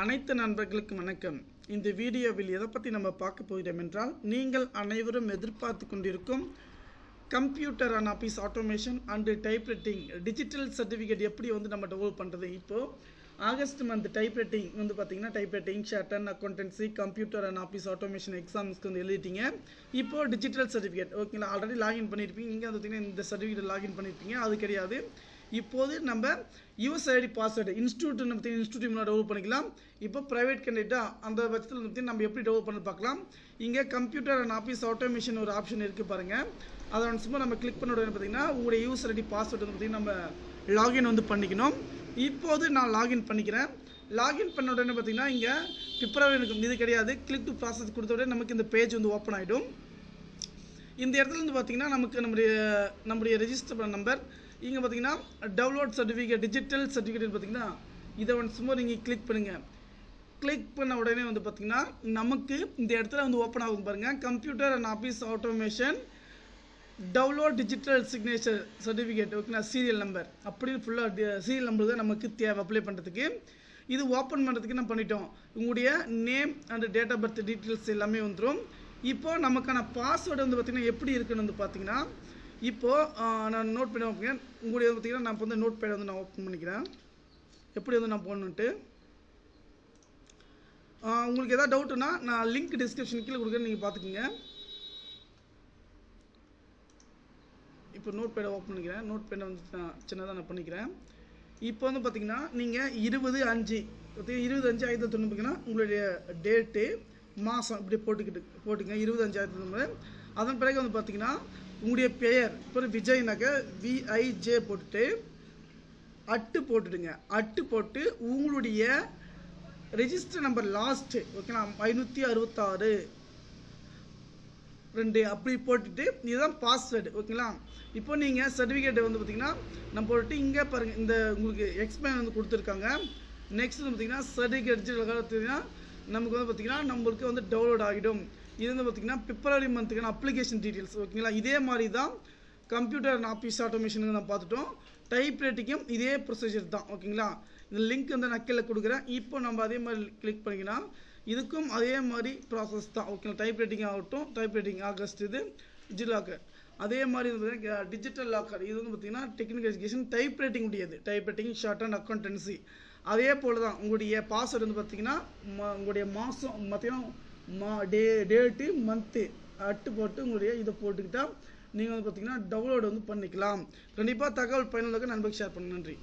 அனைத்து நண்பர்களுக்கும் வணக்கம். இந்த வீடியோவில் எதை பற்றி நம்ம பார்க்க போகிறோம் என்றால் நீங்கள் அனைவரும் எதிர்பார்த்து கொண்டிருக்கும் computer and office automation and typewriting digital certificate எப்படி வந்து நம்ம டெவலப் பண்ணுறது இப்போது ஆகஸ்ட் மந்த் டைப்ரைட்டிங் வந்து பார்த்தீங்கன்னா typewriting shorthand accountancy computer and office automation எக்ஸாம்ஸ்க்கு வந்து எழுதிட்டீங்க. இப்போது டிஜிட்டல் சர்டிஃபிகேட் ஓகேங்களா ஆல்ரெடி லாகின் பண்ணியிருப்பீங்க இங்கே வந்து பார்த்தீங்கன்னா இந்த சர்டிஃபிகேட் லாகின் பண்ணியிருப்பீங்க அது கிடையாது. இப்போது நம்ம யூஎஸ்ஐடி பாஸ்வேர்டு இன்ஸ்டியூட் பற்றி இன்ஸ்டியூட் டெவலப் பண்ணிக்கலாம். இப்போ ப்ரைவேட் கேண்டிடேட்டாக அந்த பட்சத்தில் பற்றி நம்ம எப்படி டெவலப் பண்ணி பார்க்கலாம். இங்கே கம்ப்யூட்டர் அண்ட் ஆஃபீஸ் ஆட்டோமேஷன் ஒரு ஆப்ஷன் இருக்குது பாருங்கள் அதை வந்து சும்மா நம்ம கிளிக் பண்ண உடனே பார்த்தீங்கன்னா உங்களுடைய யூஎஸ் ஐடி பாஸ்வேர்டு வந்து நம்ம லாகின் வந்து பண்ணிக்கணும். இப்போது நான் லாகின் பண்ணிக்கிறேன். லாகின் பண்ண உடனே பார்த்தீங்கன்னா இங்கே பிப்ரவரி எனக்கு இது கிடையாது. கிளிக் டு ப்ராசஸ் கொடுத்த உடனே நமக்கு இந்த பேஜ் வந்து ஓப்பன் ஆகிடும் இந்த இடத்துல வந்து பார்த்தீங்கன்னா நமக்கு நம்முடைய நம்முடைய ரெஜிஸ்டர் பண்ண நம்பர் இங்கே பார்த்தீங்கன்னா டவுன்லோட் சர்டிஃபிகேட் டிஜிட்டல் சர்டிஃபிகேட் பார்த்தீங்கன்னா இதை வந்து சும்மா நீங்கள் கிளிக் பண்ணுங்கள் கிளிக் பண்ண உடனே வந்து பார்த்தீங்கன்னா நமக்கு இந்த இடத்துல வந்து ஓப்பன் ஆகும் பாருங்கள் computer and office automation download digital signature certificate ஓகேங்களா சீரியல் நம்பர் அப்படின்னு ஃபுல்லாக சீரியல் நம்பர் தான் நமக்கு தேவை அப்ளை பண்ணுறதுக்கு இது ஓப்பன் பண்ணுறதுக்கு நம்ம பண்ணிட்டோம்? உங்களுடைய name and date of birth details எல்லாமே வந்துடும் இப்போ நமக்கான பாஸ்வேர்டு வந்து பார்த்திங்கன்னா எப்படி இருக்குன்னு வந்து பார்த்தீங்கன்னா இப்போது நான் நோட் பண்ணி வைப்பேன் உங்களுடைய பார்த்தீங்கன்னா நான் இப்போ வந்து நோட் பேடை வந்து நான் ஓப்பன் பண்ணிக்கிறேன். எப்படி வந்து நான் போடணுன்ட்டு உங்களுக்கு எதாவது டவுட்டுன்னா நான் லிங்க் டிஸ்கிரிப்ஷன் கீழே கொடுக்குறேன் நீங்கள் பார்த்துக்குங்க இப்போ நோட் பேடை ஓப்பன் பண்ணிக்கிறேன். நோட் பேடை வந்து நான் சின்னதாக நான் பண்ணிக்கிறேன். இப்போ வந்து பார்த்தீங்கன்னா நீங்கள் இருபது அஞ்சு பார்த்தீங்கன்னா இருபது அஞ்சு ஆயிரத்தி தொண்ணூறுனா உங்களுடைய டேட்டு மாதம் இப்படி போட்டுக்கிட்டு போட்டுங்க இருபது அஞ்சு ஆயிரத்தி தொண்ணூறு. அதன் பிறகு வந்து பார்த்தீங்கன்னா உங்களுடைய பெயர் இப்போ விஜய்னாக்க விஐஜே போட்டுட்டு அட்டு போட்டுடுங்க. அட்டு போட்டு உங்களுடைய ரெஜிஸ்டர் நம்பர் லாஸ்ட்டு ஓகேங்களா ஐநூற்றி அறுபத்தாறு. ரெண்டு அப்படி போட்டுட்டு இதுதான் பாஸ்வேர்டு ஓகேங்களா இப்போ நீங்கள் சர்டிஃபிகேட்டை வந்து பார்த்தீங்கன்னா நம்ம போட்டுட்டு இங்கே பாருங்கள் இந்த உங்களுக்கு எக்ஸ்பிளைன் வந்து கொடுத்துருக்காங்க. நெக்ஸ்ட் வந்து பார்த்தீங்கன்னா சர்டிஃபிகேட் பார்த்தீங்கன்னா நமக்கு வந்து பார்த்தீங்கன்னா நம்மளுக்கு வந்து டவுன்லோட் ஆகிடும். இது வந்து பார்த்தீங்கன்னா பிப்ரவரி மந்த்துக்கான அப்ளிகேஷன் டீட்டெயில்ஸ் ஓகேங்களா இதே மாதிரி தான் கம்ப்யூட்டர் அண்ட் ஆஃபீஸ் ஆட்டோமேஷனுக்கு நான் பார்த்துட்டோம். டைப் ரைட்டிங்கும் இதே ப்ரொசீஜர் தான் ஓகேங்களா இந்த லிங்க் வந்து நான் கீழே கொடுக்குறேன். இப்போ நம்ம அதே மாதிரி கிளிக் பண்ணிங்கன்னா இதுக்கும் அதே மாதிரி ப்ராசஸ் தான் ஓகேங்களா டைப் ரைட்டிங் ஆகட்டும் டைப் ரைட்டிங் ஆகஸ்ட் இது டிஜிட்டல் லாக்கர் அதே மாதிரி வந்து டிஜிட்டல் லாக்கர் இது வந்து பார்த்தீங்கன்னா டெக்னிக்கல் எஜுகேஷன் டைப் ரைட்டிங் உடையது. Type writing short and accountancy அதே போல் தான் உங்களுடைய பாஸ்வேர்டு வந்து பார்த்தீங்கன்னா உங்களுடைய மாதம் பார்த்தீங்கன்னா மா டே டேட்டு மந்த்து அட்டு போட்டு உங்களுடைய இதை போட்டுக்கிட்டால் நீங்கள் வந்து பார்த்தீங்கன்னா டவுன்லோடு வந்து பண்ணிக்கலாம். கண்டிப்பாக தகவல் பயனுள்ளதாக நண்பர்கள் ஷேர் பண்ண நன்றி.